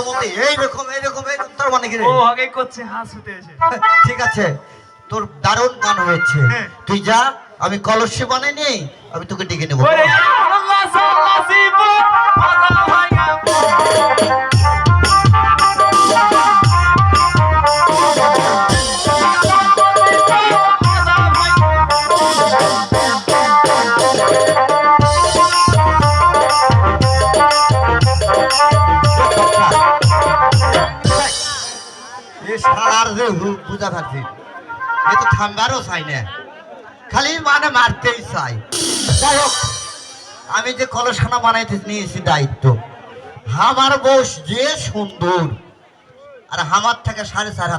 বলতে এইরকম এইরকম এইরকম তার মানে কি রে? ও আগে করছে হাসতে এসে ঠিক আছে তোর দারুণ গান হয়েছে হ্যাঁ। তুই যা আমি কলসি বানাই নি আমি তোকে ডেকে নেব সারার যে বুঝা থাকছি, এ তো চাই না। খালি মানে মারতেই চাই। যাই হোক, আমি যে কলসখানা বানাইতে নিয়েছি দায়িত্ব হামার বস যে সুন্দর, আর হামার থেকে সাড়ে চার হাত